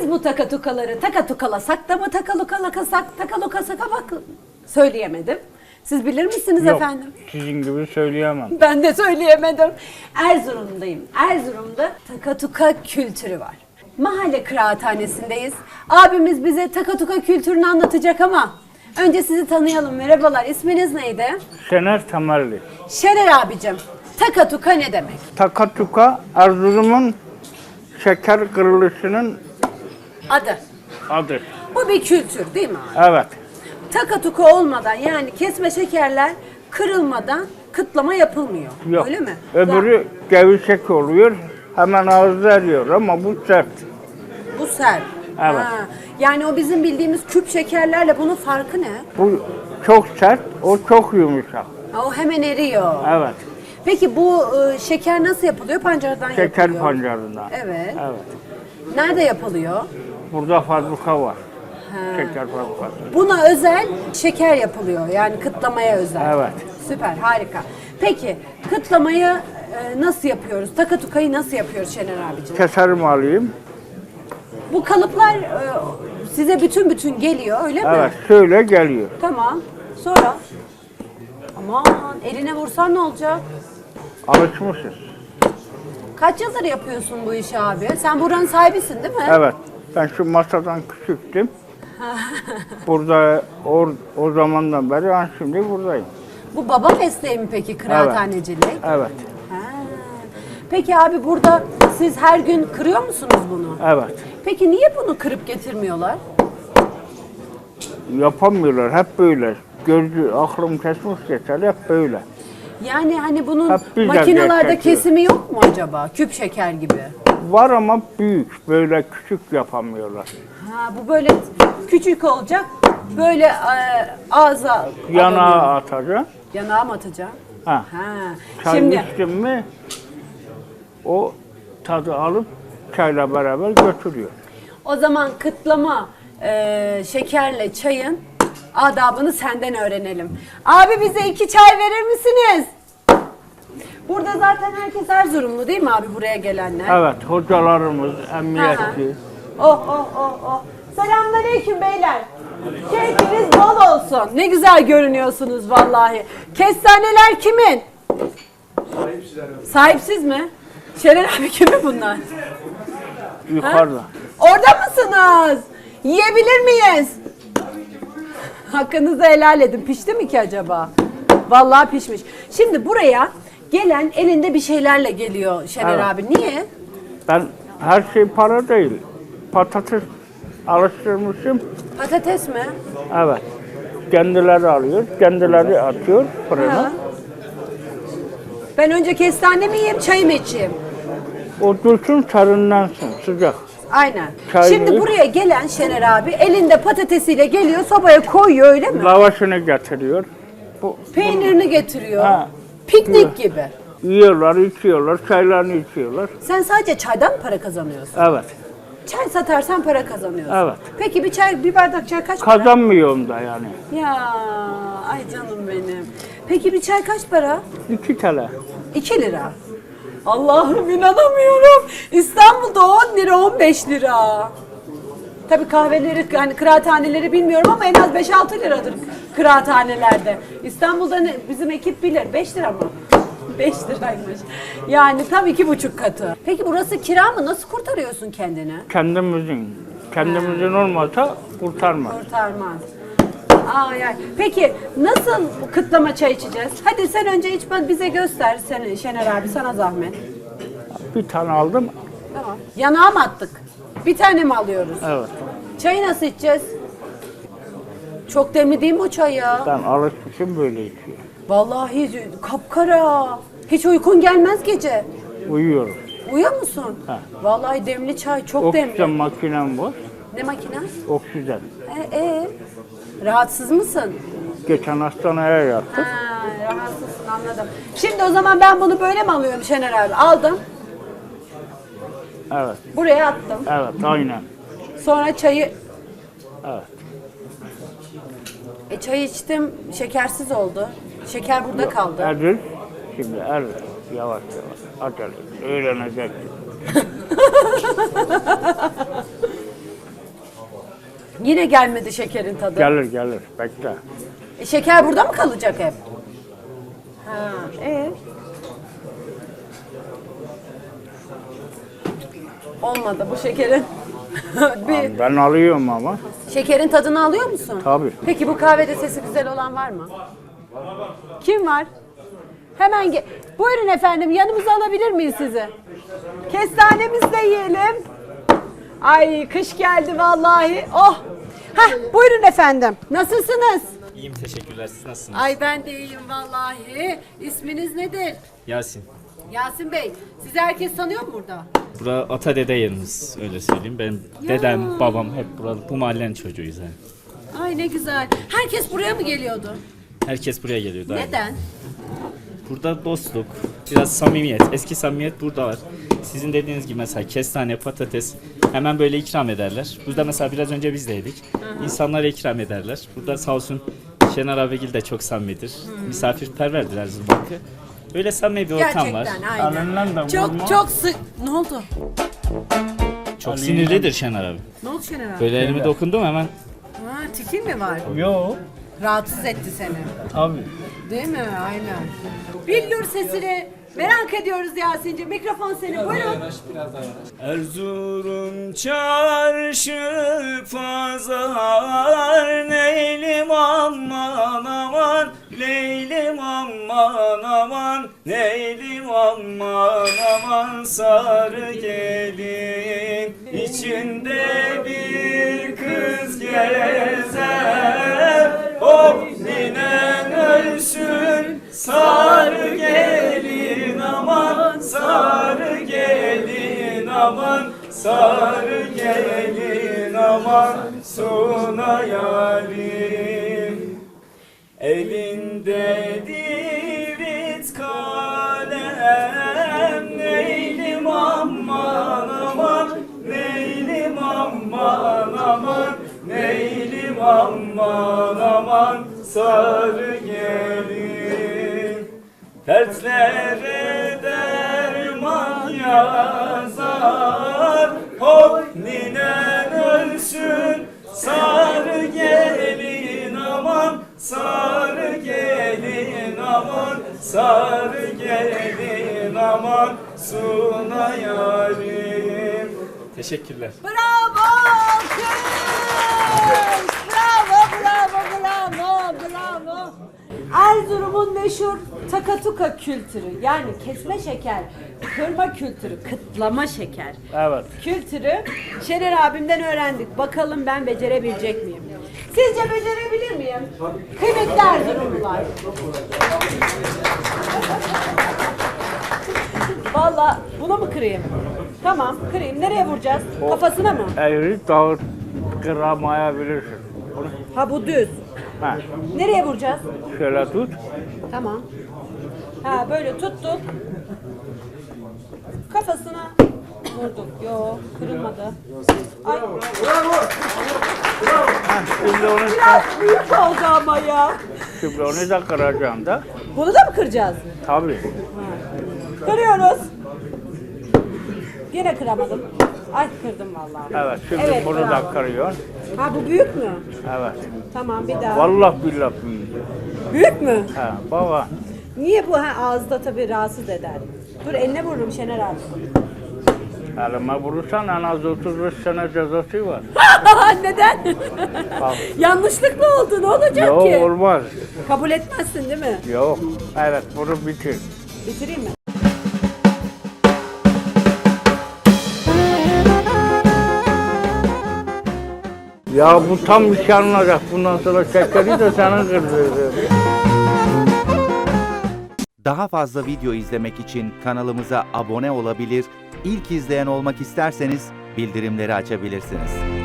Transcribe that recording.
Biz bu takatukaları takatukallasak da mı takalukalasak takalukasaka bak söyleyemedim. Siz bilir misiniz Yok, efendim? sizin gibi söyleyemem. Ben de söyleyemedim. Erzurum'dayım. Erzurum'da takatuka kültürü var. Mahalle kıraathanesindeyiz. Abimiz bize takatuka kültürünü anlatacak ama önce sizi tanıyalım. Merhabalar. İsminiz neydi? Şener Temelli. Şener abicim. Takatuka ne demek? Takatuka Erzurum'un şeker kırılışının Adı. adı. Bu bir kültür değil mi abi? Evet. Takatuka olmadan yani kesme şekerler kırılmadan kıtlama yapılmıyor. Yok. Öyle mi? Öbürü gevşek oluyor. Hemen ağızda eriyor ama bu sert. Bu sert. Evet. Ha, Yani o bizim bildiğimiz küp şekerlerle bunun farkı ne? Bu çok sert, o çok yumuşak. Ha, o hemen eriyor. Evet. Peki bu e, şeker nasıl yapılıyor? Pancardan Şeker yapılıyor. pancarından. Evet. Evet. Nerede yapılıyor? Burada fabrika var. Şeker fabrikası. Buna özel şeker yapılıyor. Yani kıtlamaya özel. Evet. Süper, harika. Peki kıtlamayı e, nasıl yapıyoruz? Takatukayı nasıl yapıyoruz Şener abicim? Keserim alayım. Bu kalıplar e, size bütün bütün geliyor öyle mi? Evet, şöyle geliyor. Tamam. Sonra? Aman eline vursan ne olacak? Alışmışız. Kaç yıldır yapıyorsun bu işi abi? Sen buranın sahibisin değil mi? Evet. Ben şu masadan küçüktüm. Burada o, o zamandan beri ben şimdi buradayım. Bu baba mesleği mi peki kıraathanecilik? Evet. Ha. Peki abi burada siz her gün kırıyor musunuz bunu? Evet. Peki niye bunu kırıp getirmiyorlar? Yapamıyorlar. Hep böyle. Gözü, aklım kesmiş geçer. Hep böyle. Yani hani bunun erkek kesimi yok mu acaba? Küp şeker gibi. Var ama büyük. Böyle küçük yapamıyorlar. Ha bu böyle küçük olacak. Böyle e, ağza Yanağa alınıyor. atacak. Yanağa mı atacağım? Ha. Ha. Çay Şimdi içtin mi o tadı alıp çayla beraber götürüyor. o zaman kıtlama e, şekerle çayın adabını senden öğrenelim. Abi bize iki çay verir misiniz? Burada zaten herkes Erzurumlu değil mi abi buraya gelenler? Evet, hocalarımız, emniyetçi. Oh oh oh oh. Selamünaleyküm beyler. Keyfiniz bol olsun. Ne güzel görünüyorsunuz vallahi. Kestaneler kimin? Sahipsiz mi? Şener abi kimin bunlar? Yukarıda. Orada mısınız? Yiyebilir miyiz? Hakkınızı helal edin. Pişti mi ki acaba? Vallahi pişmiş. Şimdi buraya gelen elinde bir şeylerle geliyor Şener Evet. abi. Niye? Ben her şey para değil. Patates alıştırmışım. Patates mi? Evet. Kendileri alıyor, kendileri atıyor fırına. Ha. Ben önce kestane mi yiyeyim, çay mı içeyim? O dursun sarınlansın, sıcak. Aynen. Çay Şimdi mı? buraya gelen Şener abi elinde patatesiyle geliyor, sobaya koyuyor öyle mi? Lavaşını getiriyor. Bu, Peynirini getiriyor. Ha. Piknik gibi. yiyorlar, içiyorlar, çaylarını içiyorlar. Sen sadece çaydan mı para kazanıyorsun? Evet. Çay satarsan para kazanıyorsun. Evet. Peki bir çay, bir bardak çay kaç para? Kazanmıyorum da yani. Ya ay canım benim. Peki bir çay kaç para? İki tane. 2 lira. Allah'ım inanamıyorum. İstanbul'da 10 lira 15 lira. Tabii kahveleri hani kıraathaneleri bilmiyorum ama en az 5-6 liradır kıraathanelerde. İstanbul'da ne, bizim ekip bilir 5 lira mı? 5 liraymış. Yani tam iki buçuk katı. Peki burası kira mı? Nasıl kurtarıyorsun kendini? Kendimizin. Kendimizin olmasa kurtarmaz. Kurtarmaz. Ay ay. Peki nasıl kıtlama çay içeceğiz? Hadi sen önce iç ben bize göster sen Şener abi sana zahmet. Bir tane aldım. Tamam. Yanağa mı attık? Bir tane mi alıyoruz? Evet. Çayı nasıl içeceğiz? Çok demli değil mi o çay ya? Ben alışmışım böyle içiyor. Vallahi kapkara. Hiç uykun gelmez gece. Uyuyorum. Uyuyor musun? Ha. Vallahi demli çay çok Oksijen demli. makinem var. Ne makine? Oksijen. E, e, rahatsız mısın? Geçen hastaneye yattık. Ha, rahatsızsın anladım. Şimdi o zaman ben bunu böyle mi alıyorum Şener abi? Aldım. Evet. Buraya attım. Evet, aynen. Sonra çayı Evet. e, çayı içtim. Şekersiz oldu. Şeker burada kaldı. Erir. Şimdi erir. Yavaş yavaş. Acele. Öğrenecek. Yine gelmedi şekerin tadı. Gelir gelir. Bekle. E, şeker burada mı kalacak hep? Ha, e. Olmadı bu şekerin. bir Ben alıyorum ama. şekerin tadını alıyor musun? Tabii. Peki bu kahvede sesi güzel olan var mı? Kim var? Hemen ge- Buyurun efendim yanımıza alabilir miyiz sizi? Kestanemizi de yiyelim. Ay kış geldi vallahi. Oh. Heh, buyurun efendim. Nasılsınız? İyiyim teşekkürler. Siz nasılsınız? Ay ben de iyiyim vallahi. İsminiz nedir? Yasin. Yasin Bey. Sizi herkes tanıyor mu burada? Bura ata dede yerimiz öyle söyleyeyim. Benim dedem, babam hep burada bu mahallenin çocuğuyuz yani. Ay ne güzel. Herkes buraya mı geliyordu? Herkes buraya geliyordu. aynen. Neden? Burada dostluk, biraz samimiyet. Eski samimiyet burada var. Sizin dediğiniz gibi mesela kestane, patates hemen böyle ikram ederler. Burada mesela biraz önce biz de yedik. İnsanlara ikram ederler. Burada sağ olsun Şener abigil de çok samimidir. Misafirperverdir Erzurum halkı. Böyle samimi bir ortam var. Gerçekten aynen. Elinden de Çok vurma. çok sık. Ne oldu? Çok sinirlidir Şener abi. Ne oldu Şener abi? Böyle elimi dokundum hemen Ha, tikin mi var? Yok. Rahatsız etti seni. Tabii. Değil mi? Aynen. Billur sesini merak ediyoruz Yasin'ciğim. Mikrofon senin. Buyurun. Erzurum çarşı pazar Leylim aman Leylim aman aman Sarı gelin içinde bir kız gezer. Hop ninen ölsün Sarı gelin aman Sarı gelin aman Sarı Sarı gelin Dertlere derman yazar Hop ninen ölsün Sarı gelin aman Sarı gelin aman Sarı gelin aman Suna yarim Teşekkürler. Bravo! Alkış! Bravo, bravo, bravo, bravo. Erzurum'un meşhur takatuka kültürü yani kesme şeker, kırma kültürü, kıtlama şeker Evet. kültürü Şener abimden öğrendik. Bakalım ben becerebilecek miyim? Sizce becerebilir miyim? Kıymetli Erzurumlular. Valla buna mı kırayım? Tamam kırayım. Nereye vuracağız? Kafasına mı? Eğri dağıt kıramayabilirsin. Ha bu düz. Ha, Nereye vuracağız? şöyle tut. Tamam. Ha böyle tuttuk. Kafasına vurduk. Yo kırılmadı. Ay Ha, şimdi onu biraz büyük oldu ama ya. şimdi onu da kıracağım da. Bunu da mı kıracağız? Tabii. Kırıyoruz. Yine kıramadım. Ay kırdım vallahi. Evet. Şimdi Evet, bunu bravo. da kırıyor. Ha bu büyük mü? Evet. Tamam bir daha. Vallahi billahi büyük. Büyük mü? Ha, baba. Niye bu ha, ağızda tabii rahatsız eder. Dur eline vururum Şener abi. Elime vurursan en az 35 sene cezası var. Neden? Bak. Yanlışlık mı oldu? Ne olacak Yok ki? olmaz. Kabul etmezsin değil mi? Yok. Evet bunu bitir. Bitireyim mi? Ya bu tam bir şey. Bundan sonra şekeri de senin kırdırdın. Daha fazla video izlemek için kanalımıza abone olabilir, ilk izleyen olmak isterseniz bildirimleri açabilirsiniz.